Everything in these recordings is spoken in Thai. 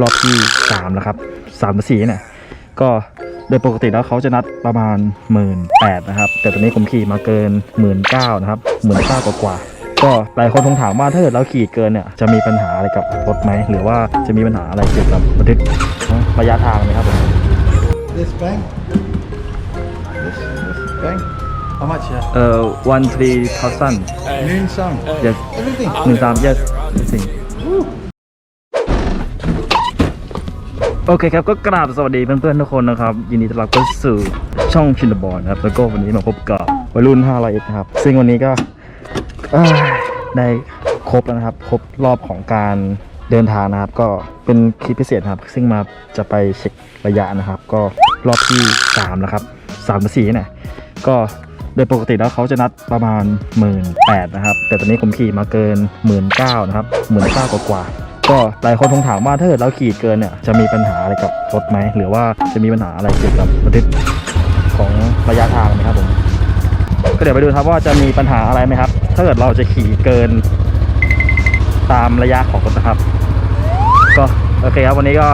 รอบที่สามแล้วครับสามหรือสี่เนี่ยก็โดยปกติแล้วเขาจะนัดประมาณหมื่นแปดนะครับ แต่ตอนนี้ผมขี่มาเกินหมื่นเก้านะครับหมื่นเก้ากว่าๆก็หลายคนคงถามว่าถ้าเกิดเราขี่เกินเนี่ยจะมีปัญหาอะไรกับรถไหมหรือว่าจะมีปัญหาอะไรเกี่ยวกับบันทึกระยะทางไหมครับผม This bang. This, this bang. How much? Yeah. เอ่อ one three thousand Moon sound. yes Everything. หนึ่งสาม yes สิ่ง โอเคครับก็กราบสวัสดีเพื่อนๆทุกคนนะครับยินดีต้อนรับเข้าสู่ช่องชินบอลนะครับแล้วก็วันนี้มาพบกับวัยรุ่น500เอ็นะครับ ซึ่งวันนี้ก็เอ้ยได้ครบแล้วนะครับ ครบรอบของการเดินทางนะครับ ก็เป็นคลิปพิเศษนะครับ ซึ่งมาจะไปเช็คระยะนะครับ ก็รอบที่3แล้วครับ3หรือ4เนี่ยก็โดยปกติแล้วเขาจะนัดประมาณ 1 8ื่นนะครับ แต่ตอนนี้ผมขี่มาเกิน 1 9ื่นนะครับหมื่นเก้ากว่าๆ ก็หลายคนคงถามว่าถ้าเกิดเราขี่เกินเนี่ยจะมีปัญหาอะไรกับรถไหมหรือว่าจะมีปัญหาอะไรเกี่ยวกับบันทึกของระยะทางไหมครับผมก็เดี๋ยวไปดูครับว่าจะมีปัญหาอะไรไหมครับ ถ้าเกิดเราจะขี่เกินตามระยะของรถนะครับ ก็โอเคครับวันนี้ก็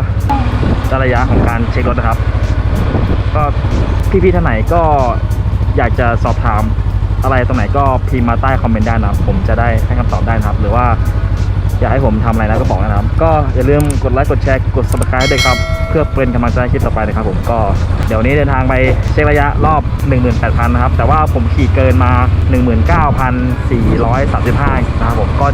ได้ระยะของการเช็ครถนะครับ ก็พี่ๆท่านไหนก็อยากจะสอบถามอะไรตรงไหนก็พิมพ์มาใต้คอมเมนต์ได้นะครับ ผมจะได้ให้คำตอบได้นะครับ หรือว่า อยากให้ผมทำอะไรนะก็บอกนะครับ ก็อย่าลืมกดไลค์กดแชร์กด subscribe ด้วยครับ เพื่อเป็นกำลังใจคลิปต่อไปนะครับผมก็เดี๋ยวนี้เดินทางไปเช็คระยะรอบ 18,000 นะครับ แต่ว่าผมขี่เกินมา 19,435 นะครับผมก็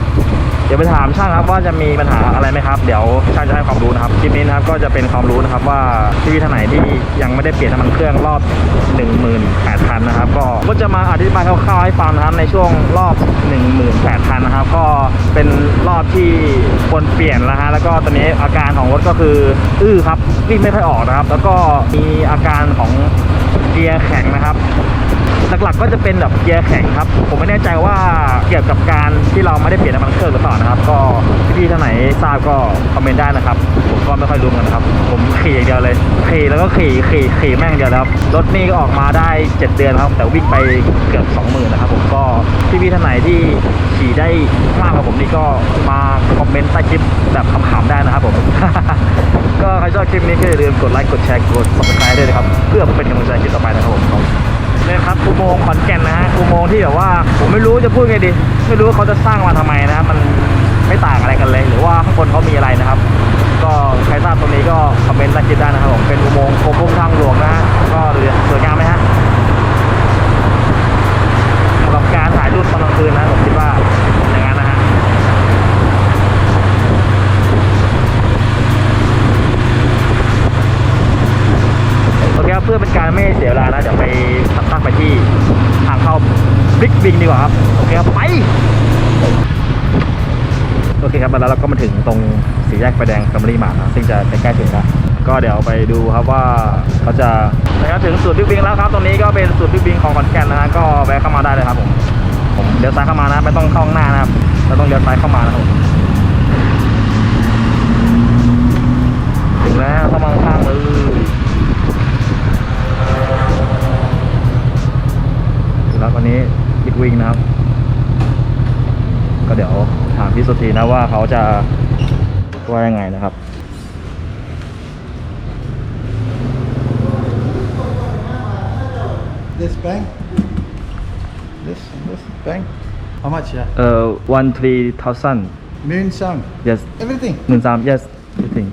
เดี๋ยวไปถามช่างครับว่าจะมีปัญหาอะไรไหมครับ เดี๋ยวช่างจะให้ความรู้นะครับคลิปนี้นะครับก็จะเป็นความรู้นะครับว่าพี่ท่านไหนที่ยังไม่ได้เปลี่ยนน้ำมันเครื่องรอบ 18,000 นะครับ ก็ก็จะมาอธิบายคร่าวๆให้ฟังนะครับในช่วงรอบ 18,000 นะครับ ก็เป็นรอบที่ควรเปลี่ยนแล้วฮะแล้วก็ตอนนี้อาการของรถก็คือ อื้อครับวิ่งไม่ค่อยออกนะครับ แล้วก็มีอาการของเกียร์แข็งนะครับ หลักๆก็จะเป็นแบบเกียร์แข็งครับ ผมไม่แน่ใจว่าเกี่ยวกับการที่เราไม่ได้เปลี่ยนน้ำมันเครื่องหรือเปล่านะครับ ก็พี่ๆท่านไหนทราบก็คอมเมนต์ได้นะครับ ผมก็ไม่ค่อยรู้เหมือนกันนะครับ ผมขี่อย่างเดียวเลย ขี่แล้วก็ขี่ขี่ขี่แม่งเดียวนะครับ รถนี่ก็ออกมาได้ 7 เดือนครับ แต่วิ่งไปเกือบ 20,000นะครับผมก็พี่ๆท่านไหนที่ขี่ได้มากกว่าผมนี่ก็มาคอมเมนต์ใต้คลิปแบบขำๆได้นะครับผม ก็ใครชอบคลิปนี้ก็อย่าลืมกดไลค์กดแชร์กด subscribe ด้วยนะครับ เพื่อเป็นกำลังใจคลิปต่อไปนะครับผมเนี่ยครับอุโมงขอนแก่นนะฮะอุโมงที่แบบว่าผมไม่รู้จะพูดไงดี ไม่รู้ว่าเขาจะสร้างมาทำไมนะมัน ไม่ต่างอะไรกันเลย หรือว่าข้างบนเขามีอะไรนะครับ ก็ใครทราบตรงนี้ก็คอมเมนต์ใต้คลิปได้นะครับผมเป็นอุโมงค์โค้งทางหลวงนะฮะก็ดูดิสวยงามไหมฮะสำหรับการถ่ายรูปตอนกลางคืนนะผมคิดว่าอย่างนั้นนะฮะโอเคครับเพื่อเป็นการไม่เสียเวลานะเดี๋ยวไปตัดตั้งไปที่ทางเข้าบิ๊กบิงดีกว่าครับ โอเคครับ ไป โอเคครับมาแล้วเราก็มาถึงตรงสี่แยกไฟแดงกัมบรีมาร์นะซึ่งจะใกล้ๆถึงแล้วก็เดี๋ยวไปดูครับว่าเขาจะนะครับถึงสูตรบิ๊กบิงแล้วครับตรงนี้ก็เป็นสูตรบิ๊กบิงของขอนแก่นนะฮะก็แวะเข้ามาได้เลยครับผมผมเลี้ยวซ้ายเข้ามานะไม่ต้องเข้าข้างหน้านะครับเราต้องเลี้ยวซ้ายเข้ามานะครับถึงแล้วเข้ามาข้างเลยแล้ววันนี้บิ๊กวิงนะครับ ก็เดี๋ยวถามพี่สุธีนะว่าเขาจะว่ายังไงนะครับ This bang. This, this bang. How much? Yeah. เอ่อ one three thousand Moon sound. yes Everything. หมื่นสาม yes everything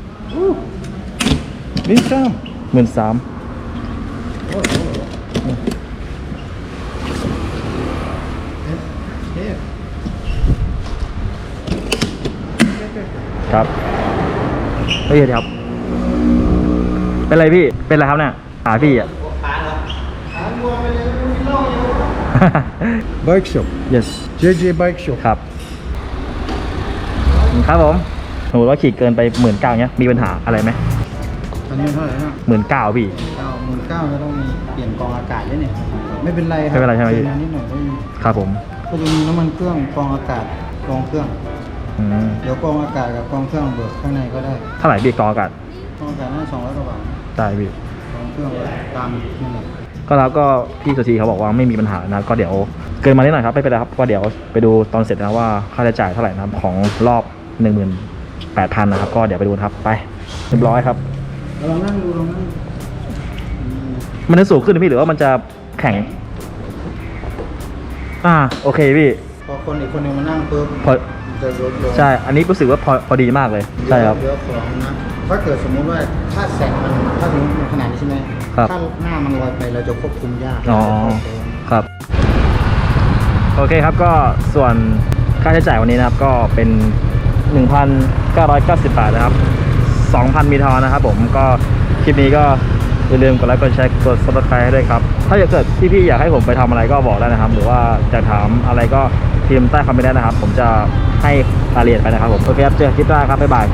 Moon sound. หมื่นสาม Here. ครับเฮ้ยเดี๋ยวครับ เป็นไรพี่ เป็นไรครับเนี่ยขาพี่อะ Bike shop. yes JJ Bike Shop. ครับ ครับผมสมมติว่าขี่เกินไปหมื่นเก้าเนี้ย มีปัญหาอะไรไหมตอนนี้มันเท่าไหร่นะหมื่นเก้าพี่เก้าหมื่นเก้าก็ต้องมีเปลี่ยนกรองอากาศด้วยเนี่ย ไม่เป็นไรครัไม่เป็นไรใช่ไหมพี่ซื้อนิดหน่อยก็มีครับผมก็จะมีน้ำมันเครื่องกรองอากาศกรองเครื่อง อืมเดี๋ยวกรองอากาศกับกรองเครื่องเบิกข้างในก็ได้เท่าไหร่พี่กองอากาศกรองอากาศน่าสองร้อยกว่าบาทได้พี่กรองเครื่องตามนี่แหละก็แล้วก็พี่สุธีเขาบอกว่าไม่มีปัญหานะ ก็เดี๋ยวเกินมานิดหน่อยครับไม่เป็นไรครับก็เดี๋ยวไปดูตอนเสร็จนะว่าค่าใช้จ่ายเท่าไหร่นะครับของรอบหนึ่งหมื่น8,000นะครับก็เดี๋ยวไปดูนะครับไปเรียบร้อยครับ เราลองนั่งดูลองนั่งอืมมันจะสูงขึ้นไหมพี่หรือว่ามันจะแข็ง อ่าโอเคพี่พอคนอีกคนหนึงมานั่งปุ๊บพอมัน จะลดลงใช่ อันนี้รู้สึกว่าพอพอดีมากเลย ใช่ครับ เยอะของนะถ้าเกิดสมมุติว่าถ้าแสงมันถ้าสมมติมันขนาดนี้ใช่ไหมครับ ถ้าหน้ามันลอยไปเราจะควบคุมยากอ๋อ ครับ โอเคครับก็ส่วนค่าใช้จ่ายวันนี้นะครับก็เป็น 1,990 บาทนะครับ 2,000 มีทอนนะครับผมก็คลิปนี้ก็อย่าลืมกดไลค์กดแชร์กด subscribe ให้ด้วยครับ ถ้าเกิดพี่ๆอยากให้ผมไปทำอะไรก็บอกได้นะครับ หรือว่าจะถามอะไรก็พิมพ์ใต้คอมเมนต์ได้นะครับ ผมจะ ให้รายละเอียดไปนะครับผมโอเคครับเจอกันคลิปหน้าครับบ๊ายบาย